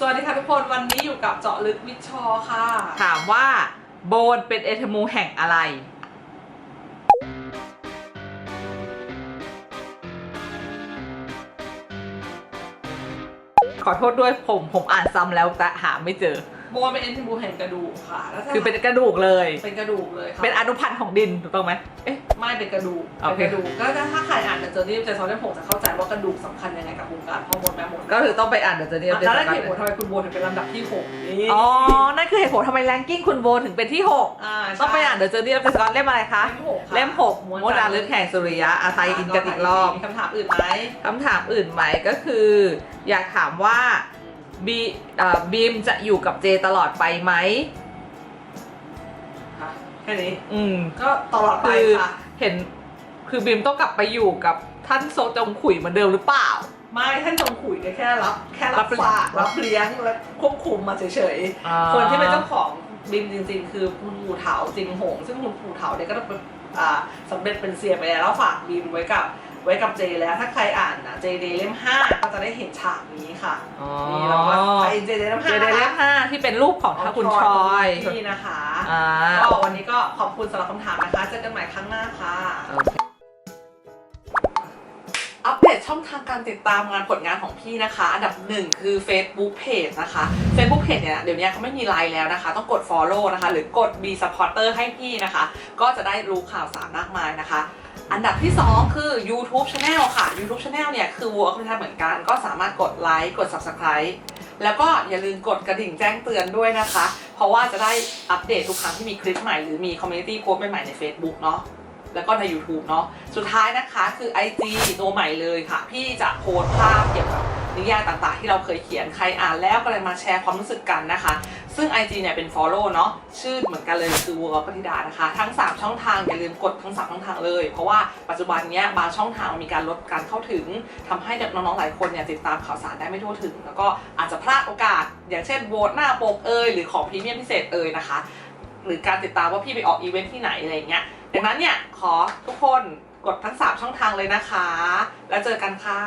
สวัสดีค่ะทุกคนวันนี้อยู่กับเจาะลึกวิชชอค่ะ ถามว่าโบนเป็นเอทมูแห่งอะไร ขอโทษด้วยผมผมอ่านซ้ำแล้วแต่หาไม่เจอ โบนเป็นเอ็นทิบูแห่งกระดูกค่ะแล้วถ้าคือเป็นกระดูกเลย เป็นกระดูกเลยค่ะเป็นอนุพันธ์ของดินถูกต้องไหมเอ๊ะ ไม่เป็นกระดูกโอเป็นเคกระดูกก็ถ้าใครอ่านเจอร์นี่เจอซอนเดนผมจะเข้าใจว่ากระดูกสำคัญยังไงกับวงการพ่อมดแม่มดก็คือต้องไปอ่านเดี๋ยวจะเนี่ยแล้วนั่นเหตุผลทำไมคุณโบถึงเป็นลำดับที่หกนี่อ๋อ นั่นคือเหตุผลทำไมแรงกิ้งคุณโบถึงเป็นที่อ่า6ต้องไปอ่านเดี๋ยวจะเนี่ยจะสกอนเล่มอะไรคะ เล่มหกค่ะเล่ม6มวจารึกแห่งสุริยะอาไทยอินกันอีกรอบ มีคำถามอื่นไหม คำถามอื่นไหมก็คือ อยากถามว่า บีเอ่อบีมจะอยู่กับเจตลอดไปไหมค่ะแค่นี้ อืม ก็ตลอดไปคือค่ะ เห็นคือบีมต้องกลับไปอยู่กับท่านโซจงขุยเหมือนเดิมหรือเปล่า ไม่ท่านจงขุยเนี่ยแค่รับ แค่รัรับบเลี้ยงฝาก รับเลี้ยงและควบคุมมาเฉยๆคนที่เป็นเจ้าของบินจริงๆ คือคุณปู่เถาจิงหง ซึ่งคุณปู่เถาเนี่ยก็เป็นอ่าสำเร็จเป็นเสียไปแล้วแล้วฝากบินไว้กับ ไว้กับเจแล้วถ้าใครอ่านนะเจเดเล่มห้าก็จะได้เห็นฉากนี้ค่ะอ๋อ นี่เราก็ใครเจเดเล่มเจห้าเดเล่มห้าที่เป็นรูปของท่านคุณชอยนี่นะคะอ่าก็วันนี้ก็ขอบคุณสำหรับคำถามนะคะเจอกันใหม่ครั้งหน้าค่ะ โอเค อัปเดตช่องทางการติดตามงานผลงานของพี่นะคะ อันดับหนึ่งคือ Facebook Page นะคะ Facebook Page เนี่ยเดี๋ยวนี้เขาไม่มีไลน์แล้วนะคะ ต้องกด Follow นะคะ หรือกด Be Supporter ให้พี่นะคะ ก็จะได้รู้ข่าวสารมากมายนะคะ อันดับที่ 2 คือ YouTube Channel ค่ะ YouTube Channel เนี่ย คือ Work เหมือนกัน ก็สามารถกดไลค์กด Subscribe แล้วก็อย่าลืมกดกระดิ่งแจ้งเตือนด้วยนะคะ เพราะว่าจะได้อัปเดตทุกครั้งที่มีคลิปใหม่หรือมีคอมมูนิตี้โพสต์ใหม่ใน Facebook เนาะแล้วก็ใน YouTube เนาะสุดท้ายนะคะคือ IG ตัวใหม่เลยค่ะ พี่จะโพสภาพเกี่ยวกับนิยายต่างๆ ที่เราเคยเขียนใครอ่านแล้วก็เลยมาแชร์ความรู้สึกกันนะคะ ซึ่ง IG เนี่ยเป็น Follow เนาะชื่อเหมือนกันเลยคือวัวปฏิดานะคะ ทั้ง 3 ช่องทางอย่าลืมกดทั้ง 3 ช่องทางเลย เพราะว่าปัจจุบันเนี้ยบางช่องทางมีการลดการเข้าถึงทำให้เด็กน้องๆหลายคนเนี่ยติดตามข่าวสารได้ไม่ทั่วถึง แล้วก็อาจจะพลาดโอกาส อย่างเช่นโหวตหน้าปกเอยหรือของพรีเมียมพิเศษเอยนะคะ หรือการติดตามว่าพี่ไปออกอีเวนท์ที่ไหนอะไรเงี้ยดังนั้นเนี่ยขอทุกคนกดทั้ง 3 ช่องทางเลยนะคะ แล้วเจอกันค่ะ